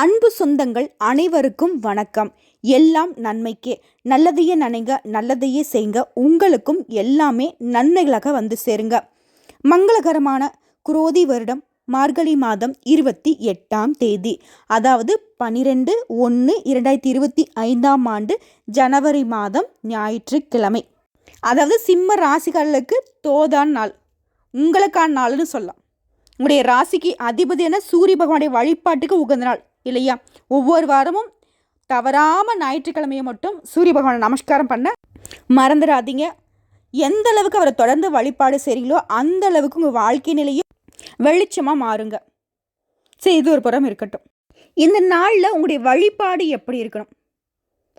அன்பு சொந்தங்கள் அனைவருக்கும் வணக்கம். எல்லாம் நன்மைக்கே. நல்லதையே நினைங்க நல்லதையே செய்யுங்க உங்களுக்கும் எல்லாமே நன்மைகளாக வந்து சேருங்க. மங்களகரமான குரோதி வருடம் மார்கழி மாதம் இருபத்தி எட்டாம் தேதி. அதாவது பனிரெண்டு ஒன்று இரண்டாயிரத்தி இருபத்தி ஐந்தாம் ஆண்டு ஜனவரி மாதம் ஞாயிற்றுக்கிழமை. அதாவது சிம்ம ராசிகளுக்கு தோதான் நாள். உங்களுக்கான நாள்னு சொல்லலாம். உங்களுடைய ராசிக்கு அதிபதியான சூரிய பகவானுடைய வழிபாட்டுக்கு உகந்த நாள். இல்லையா? ஒவ்வொரு வாரமும் தவறாமல் ஞாயிற்றுக்கிழமையை மட்டும் சூரிய பகவானை நமஸ்காரம் பண்ண மறந்துடாதீங்க. எந்த அளவுக்கு அவரை தொடர்ந்து வழிபாடு செய்கிறீங்களோ அந்த அளவுக்கு உங்கள் வாழ்க்கை நிலையும் வெளிச்சமாக மாறுங்க. சரி இது ஒரு புறம் இருக்கட்டும். இந்த நாளில் உங்களுடைய வழிபாடு எப்படி இருக்கணும்?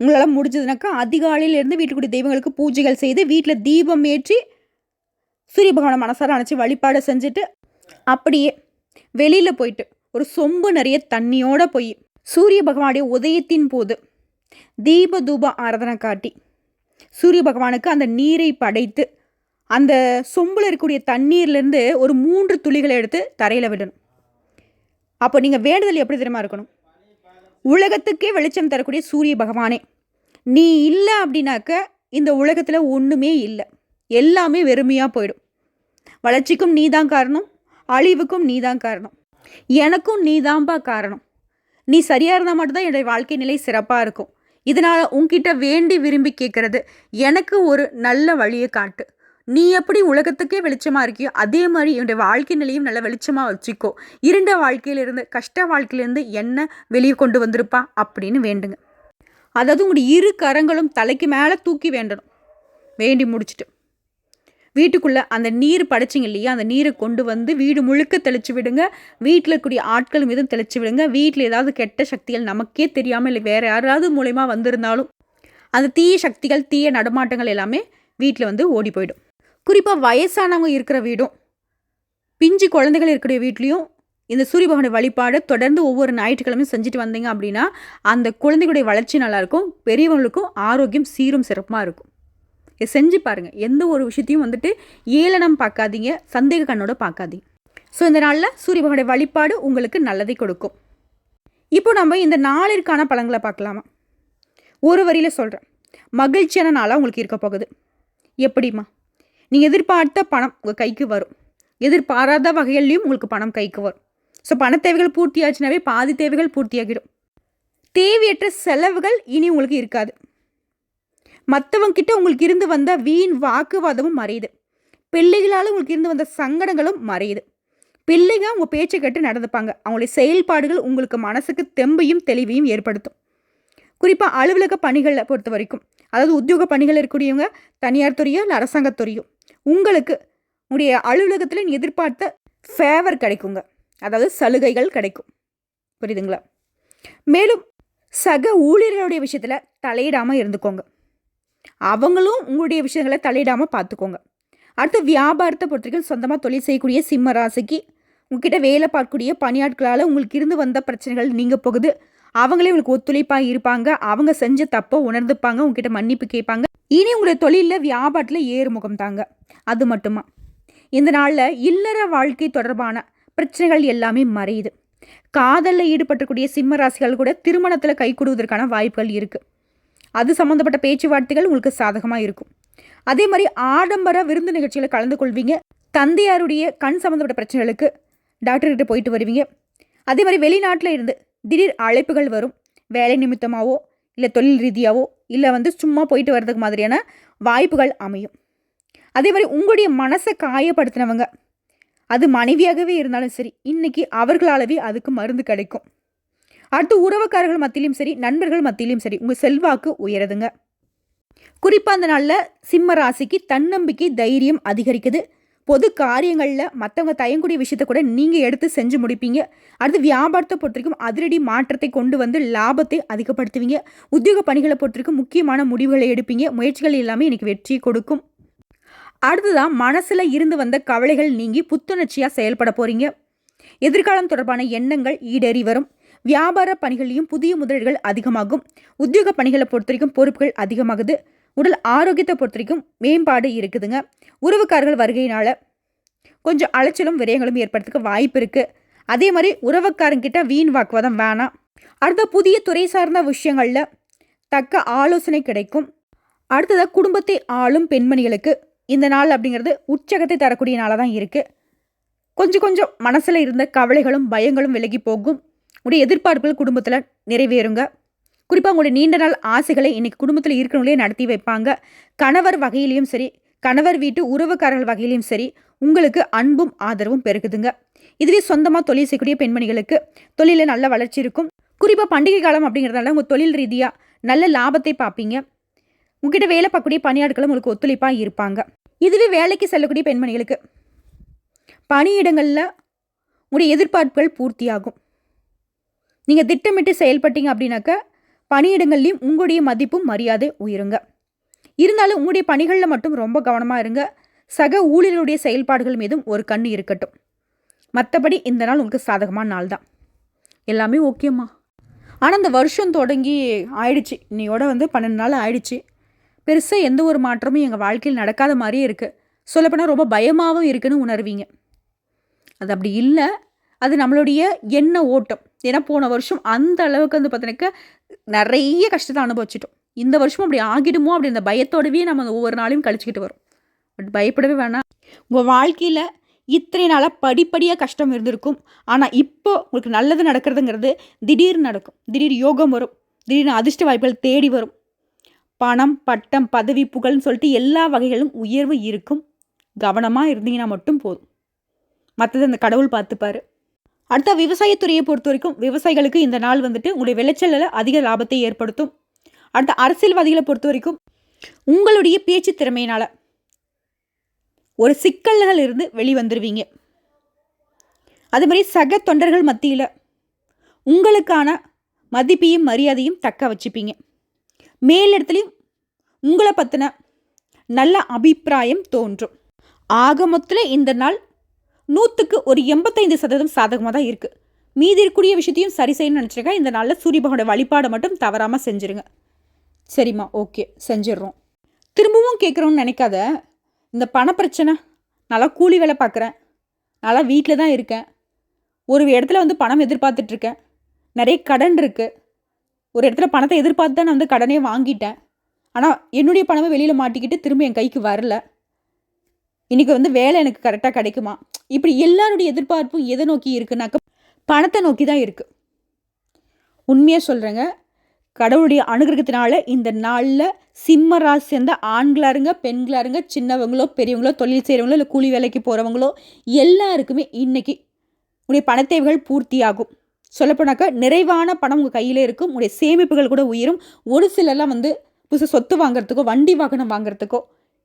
உங்களால் முடிஞ்சதுனாக்கா அதிகாலையிலேருந்து வீட்டுக்குடி தெய்வங்களுக்கு பூஜைகள் செய்து வீட்டில் தீபம் ஏற்றி சூரிய பகவானை மனசார அணைச்சி வழிபாடு செஞ்சுட்டு அப்படியே வெளியில் போயிட்டு ஒரு சொம்பு நிறைய தண்ணியோடு போய் சூரிய பகவானுடைய உதயத்தின் போது தீப தூப ஆராதனை காட்டி சூரிய பகவானுக்கு அந்த நீரை படைத்து அந்த சொம்பில் இருக்கக்கூடிய தண்ணீர்லேருந்து ஒரு மூன்று துளிகளை எடுத்து தரையில் விடணும். அப்போ நீங்கள் வேண்டுதல் எப்படி தெரியுமா இருக்கணும்? உலகத்துக்கே வெளிச்சம் தரக்கூடிய சூரிய பகவானே நீ இல்லை அப்படின்னாக்க இந்த உலகத்தில் ஒன்றுமே இல்லை. எல்லாமே வெறுமையாக போயிடும். வளர்ச்சிக்கும் நீ தான் காரணம் அழிவுக்கும் நீ தான் காரணம். எனக்கும் நீ தான்ப்பா காரணம். நீ சரியாக இருந்தால் மட்டும்தான் என்னுடைய வாழ்க்கை நிலை சிறப்பாக இருக்கும். இதனால் உன்கிட்ட வேண்டி விரும்பி கேட்குறது எனக்கு ஒரு நல்ல வழியை காட்டு. நீ எப்படி உலகத்துக்கே வெளிச்சமாக இருக்கியோ அதே மாதிரி என்னுடைய வாழ்க்கை நிலையும் நல்ல வெளிச்சமாக வச்சுக்கோ. இருண்ட வாழ்க்கையிலிருந்து கஷ்ட வாழ்க்கையிலேருந்து என்ன வெளியே கொண்டு வந்திருப்பா அப்படின்னு வேண்டுங்க. அதாவது உங்களுடைய இரு கரங்களும் தலைக்கு மேலே தூக்கி வேண்டணும். வேண்டி முடிச்சுட்டு. வீட்டுக்குள்ளே அந்த நீர் படைச்சிங்க இல்லையா? அந்த நீரை கொண்டு வந்து வீடு முழுக்க தெளிச்சு விடுங்க. வீட்டில் இருக்கக்கூடிய ஆட்கள் மீதும் தெளிச்சு விடுங்க. வீட்டில் ஏதாவது கெட்ட சக்திகள் நமக்கே தெரியாமல் இல்லை வேறு யாராவது மூலயமா வந்திருந்தாலும் அந்த தீய சக்திகள் தீய நடமாட்டங்கள் எல்லாமே வீட்டில் வந்து ஓடி போயிடும். குறிப்பாக வயசானவங்க இருக்கிற வீடும் பிஞ்சு குழந்தைகள் இருக்கிற வீட்லேயும் இந்த சூரிய பகவானுடைய வழிபாடு தொடர்ந்து ஒவ்வொரு ஞாயிற்றுக்கிழமையும் செஞ்சுட்டு வந்தீங்க அப்படின்னா அந்த குழந்தைகளுடைய வளர்ச்சி நல்லாயிருக்கும் பெரியவங்களுக்கும் ஆரோக்கியம் சீரும் சிறப்பாக இருக்கும். செஞ்சு பாருங்கள் எந்த ஒரு விஷயத்தையும் வந்துட்டு ஏளனம் பார்க்காதீங்க சந்தேக கண்ணோட பார்க்காதீங்க. ஸோ இந்த நாளில் சூரிய பகவானுடைய வழிபாடு உங்களுக்கு நல்லதை கொடுக்கும். இப்போ நம்ம இந்த நாளிற்கான பழங்களை பார்க்கலாமா? ஒரு வரியில் சொல்கிறேன் மகிழ்ச்சியான நாளாக உங்களுக்கு இருக்க போகுது. எப்படிம்மா? நீங்கள் எதிர்பார்த்த பணம் உங்கள் கைக்கு வரும். எதிர்பாராத வகையிலையும் உங்களுக்கு பணம் கைக்கு வரும். ஸோ பண தேவைகள் பூர்த்தியாச்சுனாவே பாதி தேவைகள் பூர்த்தியாகிடும். தேவையற்ற செலவுகள் இனி உங்களுக்கு இருக்காது. மற்றவங்கிட்ட உங்களுக்கு இருந்து வந்த வீண் வாக்குவாதமும் மறையுது. பிள்ளைகளால் உங்களுக்கு இருந்து வந்த சங்கடங்களும் மறையுது. பிள்ளைங்க உங்கள் பேச்சை கேட்டு நடந்துப்பாங்க. அவங்களுடைய செயல்பாடுகள் உங்களுக்கு மனசுக்கு தெம்பையும் தெளிவையும் ஏற்படுத்தும். குறிப்பாக அலுவலக பணிகளை பொறுத்த வரைக்கும் அதாவது உத்தியோக பணிகள் இருக்கக்கூடியவங்க தனியார் துறையோ இல்லை அரசாங்கத்துறையோ உங்களுக்கு உங்களுடைய அலுவலகத்தில் நீ எதிர்பார்த்த ஃபேவர் கிடைக்குங்க. அதாவது சலுகைகள் கிடைக்கும். புரியுதுங்களா? மேலும் சக ஊழியர்களுடைய விஷயத்தில் தலையிடாமல் இருந்துக்கோங்க. அவங்களும் உங்களுடைய விஷயங்களை தலையிடாமல் பார்த்துக்கோங்க. அடுத்து வியாபாரத்தை பொறுத்தவரைக்கும் சொந்தமாக தொழில் செய்யக்கூடிய சிம்ம ராசிக்கு உங்ககிட்ட வேலை பார்க்கக்கூடிய பணியாட்களால் உங்களுக்கு இருந்து வந்த பிரச்சனைகள் நீங்கள் போகுது. அவங்களே உங்களுக்கு ஒத்துழைப்பாக இருப்பாங்க. அவங்க செஞ்ச தப்பை உணர்ந்துப்பாங்க. உங்ககிட்ட மன்னிப்பு கேட்பாங்க. இனி உங்களுடைய தொழிலில் வியாபாரத்தில் ஏறுமுகம் தாங்க. அது மட்டுமா? இந்த நாளில் இல்லற வாழ்க்கை தொடர்பான பிரச்சனைகள் எல்லாமே மறையுது. காதலில் ஈடுபட்டக்கூடிய சிம்ம ராசிகள் கூட திருமணத்தில் கை கொடுவதற்கான வாய்ப்புகள் இருக்குது அது சம்மந்தப்பட்ட பேச்சுவார்த்தைகள் உங்களுக்கு சாதகமாக இருக்கும். அதே மாதிரி ஆடம்பர விருந்து நிகழ்ச்சியில் கலந்து கொள்வீங்க. தந்தையாருடைய கண் சம்மந்தப்பட்ட பிரச்சனைகளுக்கு டாக்டர்கிட்ட போயிட்டு வருவீங்க. அதே மாதிரி வெளிநாட்டில் இருந்து திடீர் அழைப்புகள் வரும். வேலை நிமித்தமாகவோ இல்லை தொழில் ரீதியாகவோ இல்லை வந்து சும்மா போயிட்டு வர்றதுக்கு மாதிரியான வாய்ப்புகள் அமையும். அதே மாதிரி உங்களுடைய மனசை காயப்படுத்தினவங்க அது மனைவியாகவே இருந்தாலும் சரி இன்றைக்கி அவர்களாலவே அதுக்கு மருந்து கிடைக்கும். அடுத்து உறவுக்காரர்கள் மத்தியிலும் சரி நண்பர்கள் மத்தியிலும் சரி உங்கள் செல்வாக்கு உயருதுங்க. குறிப்பாக அந்த நாளில் சிம்ம ராசிக்கு தன்னம்பிக்கை தைரியம் அதிகரிக்குது. பொது காரியங்களில் மற்றவங்க தயங்கக்கூடிய விஷயத்தை கூட நீங்கள் எடுத்து செஞ்சு முடிப்பீங்க. அடுத்து வியாபாரத்தை பொறுத்தவரைக்கும் அதிரடி மாற்றத்தை கொண்டு வந்து லாபத்தை அதிகப்படுத்துவீங்க. உத்தியோக பணிகளை பொறுத்தவரைக்கும் முக்கியமான முடிவுகளை எடுப்பீங்க. முயற்சிகள் எல்லாமே எனக்கு வெற்றி கொடுக்கும். அடுத்ததான் மனசில் இருந்து வந்த கவலைகள் நீங்கி புத்துணர்ச்சியாக செயல்பட போகிறீங்க எதிர்காலம் தொடர்பான எண்ணங்கள் ஈடேறி வரும். வியாபார பணிகளையும் புதிய முதலீடுகள் அதிகமாகும். உத்தியோக பணிகளை பொறுத்த வரைக்கும் பொறுப்புகள் அதிகமாகுது. உடல் ஆரோக்கியத்தை பொறுத்த வரைக்கும் மேம்பாடு இருக்குதுங்க. உறவுக்காரர்கள் வருகையினால் கொஞ்சம் அலைச்சலும் விரயங்களும் ஏற்படுறதுக்கு வாய்ப்பு இருக்குது அதே மாதிரி உறவுக்காரங்கிட்ட வீண் வாக்குவாதம் வேணாம். அடுத்த புதிய துறை சார்ந்த விஷயங்களில் தக்க ஆலோசனை கிடைக்கும். அடுத்ததாக குடும்பத்தை ஆளும் பெண்மணிகளுக்கு இந்த நாள் அப்படிங்கிறது உற்சகத்தை தரக்கூடிய நாளாக தான் இருக்குது கொஞ்சம் கொஞ்சம் மனசில் இருந்த கவலைகளும் பயங்களும் விலகி போகும். உடைய எதிர்பார்ப்புகள் குடும்பத்தில் நிறைவேறுங்க. குறிப்பாக உங்களுடைய நீண்ட நாள் ஆசைகளை இன்னைக்கு குடும்பத்தில் இருக்கிறவங்களே நடத்தி வைப்பாங்க. கணவர் வகையிலையும் சரி கணவர் வீட்டு உறவுக்காரர்கள் வகையிலையும் சரி உங்களுக்கு அன்பும் ஆதரவும் பெருகுதுங்க. இதுவே சொந்தமாக தொழில் செய்யக்கூடிய பெண்மணிகளுக்கு தொழிலில் நல்ல வளர்ச்சி இருக்கும். குறிப்பாக பண்டிகை காலம் அப்படிங்கிறதால உங்கள் தொழில் ரீதியாக நல்ல லாபத்தை பார்ப்பீங்க. உங்ககிட்ட வேலை பார்க்கக்கூடிய பணியாட்களும் உங்களுக்கு ஒத்துழைப்பாக இருப்பாங்க. இதுவே வேலைக்கு செல்லக்கூடிய பெண்மணிகளுக்கு பணியிடங்களில் உங்களுடைய எதிர்பார்ப்புகள் பூர்த்தியாகும். நீங்கள் திட்டமிட்டு செயல்பட்டீங்க அப்படின்னாக்க பணியிடங்கள்லையும் உங்களுடைய மதிப்பும் மரியாதை உயருங்க. இருந்தாலும் உங்களுடைய பணிகளில் மட்டும் ரொம்ப கவனமாக இருங்க. சக ஊழியர்களுடைய செயல்பாடுகள் மீதும் ஒரு கண் இருக்கட்டும். மற்றபடி இந்த நாள் உங்களுக்கு சாதகமான நாள் தான். எல்லாமே ஓகேம்மா ஆனால் இந்த வருஷம் தொடங்கி ஆயிடுச்சு. இன்னையோட வந்து பன்னெண்டு நாள் ஆயிடுச்சு. பெருசாக எந்த ஒரு மாற்றமும் எங்கள் வாழ்க்கையில் நடக்காத மாதிரியே இருக்குது சொல்லப்போனால் ரொம்ப பயமாகவும் இருக்குன்னு உணர்வீங்க. அது அப்படி இல்லை. அது நம்மளுடைய எண்ண ஓட்டம். ஏன்னா போன வருஷம் அந்த அளவுக்கு வந்து பார்த்தீங்கன்னாக்க நிறைய கஷ்டத்தை அனுபவிச்சிட்டோம். இந்த வருஷமும் அப்படி ஆகிடுமோ அப்படி இந்த பயத்தோடவே நம்ம ஒவ்வொரு நாளையும் கழிச்சிக்கிட்டு வரும். பட் பயப்படவே வேணாம். உங்கள் வாழ்க்கையில் இத்தனை நாளாக படிப்படியாக கஷ்டம் இருந்திருக்கும். ஆனால் இப்போ உங்களுக்கு நல்லது நடக்கிறதுங்கிறது திடீர்னு நடக்கும். திடீர் யோகம் வரும். திடீர்னு அதிர்ஷ்ட வாய்ப்புகள் தேடி வரும். பணம் பட்டம் பதவி புகழ்னு சொல்லிட்டு எல்லா வகைகளும் உயர்வு இருக்கும். கவனமாக இருந்தீங்கன்னா மட்டும் போதும். மற்றது அந்த கடவுள் பார்த்துப்பாரு. அடுத்த விவசாயத்துறையை பொறுத்த வரைக்கும் விவசாயிகளுக்கு இந்த நாள் வந்துட்டு உங்களுடைய விளைச்சலில் அதிக லாபத்தை ஏற்படுத்தும். அடுத்த அரசியல்வாதிகளை பொறுத்த வரைக்கும் உங்களுடைய பேச்சு திறமையினால் ஒரு சிக்கல்கள் இருந்து வெளிவந்துருவீங்க. அதே மாதிரி சக தொண்டர்கள் மத்தியில் உங்களுக்கான மதிப்பையும் மரியாதையும் தக்க வச்சுப்பீங்க. மேலிடத்துலையும் உங்களை பற்றின நல்ல அபிப்பிராயம் தோன்றும். ஆக மொத்தத்தில் இந்த நாள் நூற்றுக்கு ஒரு எண்பத்தைந்து சதவீதம் சாதகமாக தான் இருக்குது மீதி இருக்கக்கூடிய விஷயத்தையும் சரி செய்யணும்னு நினச்சிருக்கேன் இந்த நாளில் சூரிய பகவானோட வழிபாடை மட்டும் தவறாமல் செஞ்சுருங்க. சரிம்மா ஓகே செஞ்சிடுறோம். திரும்பவும் கேட்குறோன்னு நினைக்காத. இந்த பண பிரச்சனை நல்லா கூலி வேலை பார்க்குறேன் நல்லா வீட்டில் தான் இருக்கேன். ஒரு இடத்துல வந்து பணம் எதிர்பார்த்துட்ருக்கேன். நிறைய கடன் இருக்குது ஒரு இடத்துல பணத்தை எதிர்பார்த்து தான் நான் வந்து கடனே வாங்கிட்டேன். ஆனால் என்னுடைய பணமே வெளியில் மாட்டிக்கிட்டு திரும்ப என் கைக்கு வரல. இன்றைக்கி வந்து வேலை எனக்கு கரெக்டாக கிடைக்குமா? இப்படி எல்லாருடைய எதிர்பார்ப்பும் எதை நோக்கி இருக்குனாக்க பணத்தை நோக்கி தான் இருக்குது உண்மையாக சொல்கிறேங்க கடவுளுடைய அனுகிரகத்தினால இந்த நாளில் சிம்ம ராசி சேர்ந்த ஆண்களாக இருங்க பெண்களாக இருங்க சின்னவங்களோ பெரியவங்களோ தொழில் செய்கிறவங்களோ இல்லை கூலி வேலைக்கு போகிறவங்களோ எல்லாருக்குமே இன்றைக்கி உடைய பணத்தேவைகள் பூர்த்தியாகும். சொல்லப்போனாக்கா நிறைவான பணம் உங்கள் கையில் இருக்கும் உடைய சேமிப்புகள் கூட உயரும். ஒரு சிலர்லாம் வந்து புதுசு சொத்து வாங்குறதுக்கோ வண்டி வாகனம் வாங்குறதுக்கோ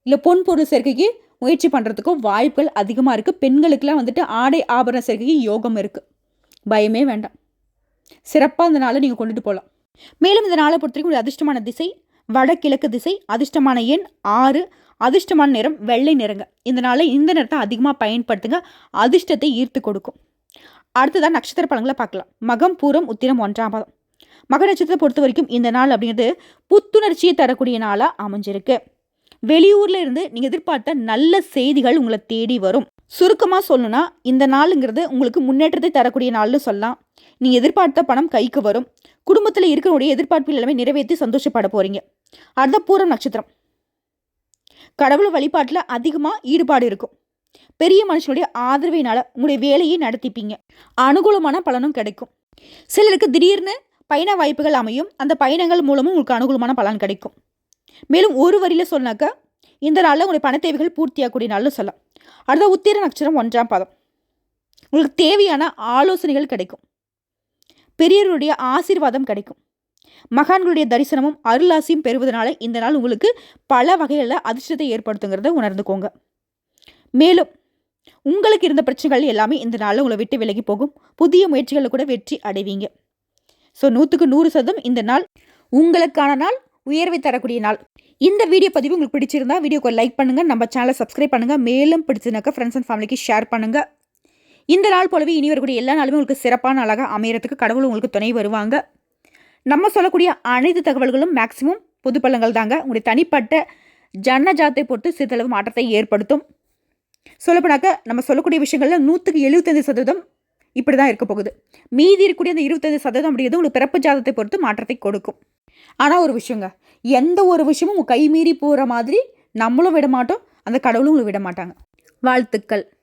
இல்லை பொன் பொருள் சேர்க்கைக்கு முயற்சி பண்ணுறதுக்கும் வாய்ப்புகள் அதிகமாக இருக்குது பெண்களுக்கெல்லாம் வந்துட்டு ஆடை ஆபரண சேர்க்கைக்கு யோகம் இருக்குது பயமே வேண்டாம். சிறப்பாக இந்த நாளை நீங்கள் கொண்டுட்டு போகலாம் மேலும் இந்த நாளை பொறுத்தவரைக்கும் ஒரு அதிர்ஷ்டமான திசை வடகிழக்கு திசை அதிர்ஷ்டமான எண் ஆறு அதிர்ஷ்டமான நிறம் வெள்ளை நிறங்க. இந்த நாளை இந்த நிறத்தை அதிகமாக பயன்படுத்துங்க. அதிர்ஷ்டத்தை ஈர்த்து கொடுக்கும். அடுத்ததான் நட்சத்திர பழங்களை பார்க்கலாம். மகம் பூரம் உத்திரம் ஒன்றாம் பாதம். மக நட்சத்திரத்தை பொறுத்த வரைக்கும் இந்த நாள் அப்படிங்கிறது புத்துணர்ச்சியை தரக்கூடிய நாளாக அமைஞ்சிருக்கு. வெளியூரில் இருந்து நீங்கள் எதிர்பார்த்த நல்ல செய்திகள் உங்களை தேடி வரும். சுருக்கமாக சொல்லணும்னா இந்த நாளுங்கிறது உங்களுக்கு முன்னேற்றத்தை தரக்கூடிய நாள்னு சொல்லலாம். நீங்கள் எதிர்பார்த்த பணம் கைக்கு வரும். குடும்பத்தில் இருக்கிறவங்களுடைய எதிர்பார்ப்பு எல்லாமே நிறைவேற்றி சந்தோஷப்பட போகிறீங்க அடுத்த பூரம் நட்சத்திரம். கடவுள் வழிபாட்டில் அதிகமாக ஈடுபாடு இருக்கும். பெரிய மனுஷனுடைய ஆதரவினால் உங்களுடைய வேலையை நடத்திப்பீங்க. அனுகூலமான பலனும் கிடைக்கும். சிலருக்கு திடீர்னு பயண வாய்ப்புகள் அமையும். அந்த பயணங்கள் மூலமும் உங்களுக்கு அனுகூலமான பலன் கிடைக்கும். மேலும் ஒரு வரியில் சொன்னாக்கா இந்த நாளில் உங்களுடைய பண தேவைகள் பூர்த்தியாகக்கூடிய நாள்னு சொல்லலாம். அடுத்த உத்திர நட்சத்திரம் ஒன்றாம் பாதம். உங்களுக்கு தேவையான ஆலோசனைகள் கிடைக்கும். பெரியவருடைய ஆசீர்வாதம் கிடைக்கும். மகான்களுடைய தரிசனமும் அருளாசியும் பெறுவதனால இந்த நாள் உங்களுக்கு பல வகைகளில் அதிர்ஷ்டத்தை ஏற்படுத்துங்கிறத உணர்ந்துக்கோங்க. மேலும் உங்களுக்கு இருந்த பிரச்சனைகள் எல்லாமே இந்த நாளில் உங்களை விட்டு விலகி போகும். புதிய முயற்சிகளில் கூட வெற்றி அடைவீங்க. ஸோ நூற்றுக்கு நூறு சதம் இந்த நாள் உங்களுக்கான நாள். உயர்வை தரக்கூடிய நாள். இந்த வீடியோ பதிவு உங்களுக்கு பிடிச்சிருந்தா வீடியோக்கு லைக் பண்ணுங்கள் நம்ம சேனலை சப்ஸ்கிரைப் பண்ணுங்கள் மேலும் பிடிச்சிருந்தாக்க ஃப்ரெண்ட்ஸ் அண்ட் ஃபேமிலிக்கு ஷேர் பண்ணுங்கள் இந்த நாள் போலவே இனி வரக்கூடிய எல்லா நாளுமே உங்களுக்கு சிறப்பான அழகாக அமையறதுக்கு கடவுள் உங்களுக்கு துணை வருவாங்க. நம்ம சொல்லக்கூடிய அனைத்து தகவல்களும் மேக்சிமம் பொது பள்ளங்கள் தாங்க. உங்களுடைய தனிப்பட்ட ஜன ஜாத்தை பொறுத்து சிறிதளவு மாற்றத்தை ஏற்படுத்தும். சொல்லப்போனாக்க நம்ம சொல்லக்கூடிய விஷயங்களில் நூற்றுக்கு எழுபத்தஞ்சு சதவீதம் இப்படி தான் இருக்க போகுது மீதி இருக்கக்கூடிய அந்த இருபத்தஞ்சு சதவீதம் அப்படிங்கிறது உங்களுக்கு பிறப்பு ஜாதத்தை பொறுத்து மாற்றத்தை கொடுக்கும். ஆனால் ஒரு விஷயங்க எந்த ஒரு விஷயமும் கை மீறி போகிற மாதிரி நம்மளும் விட மாட்டோம் அந்த கடவுளும் விட மாட்டாங்க வாழ்த்துக்கள்.